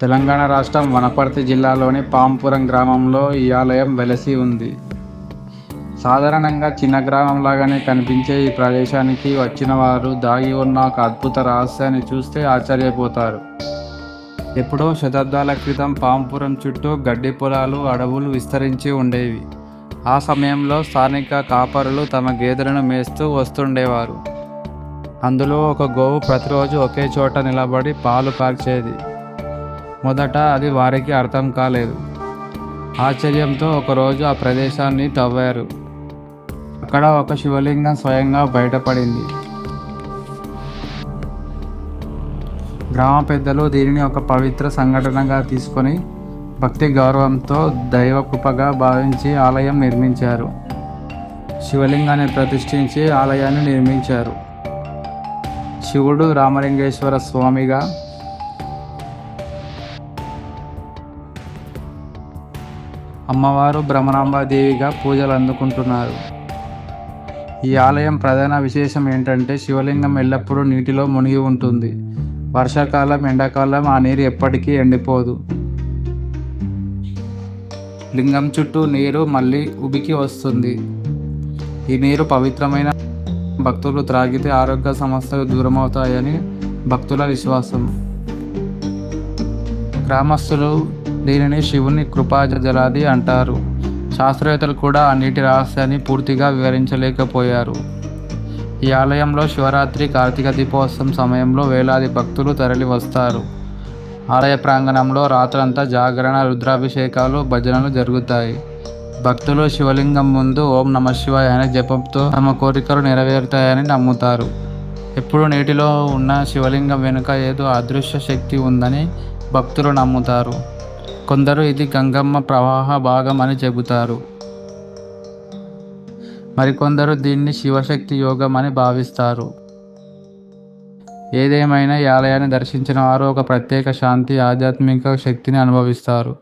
తెలంగాణ రాష్ట్రం వనపర్తి జిల్లాలోని పాంపురం గ్రామంలో ఈ ఆలయం వెలసి ఉంది. సాధారణంగా చిన్న గ్రామం లాగానే కనిపించే ఈ ప్రదేశానికి వచ్చిన వారు దాగి ఉన్న ఒక అద్భుత రహస్యాన్ని చూస్తే ఆశ్చర్యపోతారు. ఎప్పుడో శతాబ్దాల క్రితం పాంపురం చుట్టూ గడ్డి పొలాలు అడవులు విస్తరించి ఉండేవి. ఆ సమయంలో స్థానిక కాపరులు తమ గేదెలను మేస్తూ వస్తుండేవారు. అందులో ఒక గోవు ప్రతిరోజు ఒకే చోట నిలబడి పాలు కార్చేది మొదట అది వారికి అర్థం కాలేదు. ఆశ్చర్యంతో ఒకరోజు ఆ ప్రదేశాన్ని తవ్వారు. అక్కడ ఒక శివలింగం స్వయంగా బయటపడింది. గ్రామ పెద్దలు దీనిని ఒక పవిత్ర సంఘటనగా తీసుకొని భక్తి గౌరవంతో దైవ కృపగా భావించి ఆలయం నిర్మించారు. శివలింగాన్ని ప్రతిష్ఠించి ఆలయాన్ని నిర్మించారు. శివుడు రామలింగేశ్వర స్వామిగా అమ్మవారు భ్రమరాంబాదేవిగా పూజలు అందుకుంటున్నారు. ఈ ఆలయం ప్రధాన విశేషం ఏంటంటే శివలింగం ఎల్లప్పుడూ నీటిలో మునిగి ఉంటుంది. వర్షాకాలం ఎండాకాలం ఆ నీరు ఎప్పటికీ ఎండిపోదు. లింగం చుట్టూ నీరు మళ్ళీ ఉబికి వస్తుంది. ఈ నీరు పవిత్రమైన భక్తులు త్రాగితే ఆరోగ్య సమస్యలు దూరమవుతాయని భక్తుల విశ్వాసం. గ్రామస్తులు దీనిని శివుని కృపా జలాది అంటారు. శాస్త్రవేత్తలు కూడా ఆ నీటి రహస్యాన్ని పూర్తిగా వివరించలేకపోయారు. ఈ ఆలయంలో శివరాత్రి కార్తీక దీపోత్సవం సమయంలో వేలాది భక్తులు తరలి వస్తారు. ఆలయ ప్రాంగణంలో రాత్రంతా జాగరణ రుద్రాభిషేకాలు భజనలు జరుగుతాయి. భక్తులు శివలింగం ముందు ఓం నమ శివాయ అనే జపంతో తమ కోరికలు నెరవేరుతాయని నమ్ముతారు. ఎప్పుడు నీటిలో ఉన్న శివలింగం వెనుక ఏదో అదృశ్య శక్తి ఉందని భక్తులు నమ్ముతారు. కొందరు ఇది గంగమ్మ ప్రవాహ భాగం అని చెబుతారు. మరికొందరు దీన్ని శివశక్తి యోగం అని భావిస్తారు. ఏదేమైనా ఈ ఆలయాన్ని దర్శించిన వారు ఒక ప్రత్యేక శాంతి ఆధ్యాత్మిక శక్తిని అనుభవిస్తారు.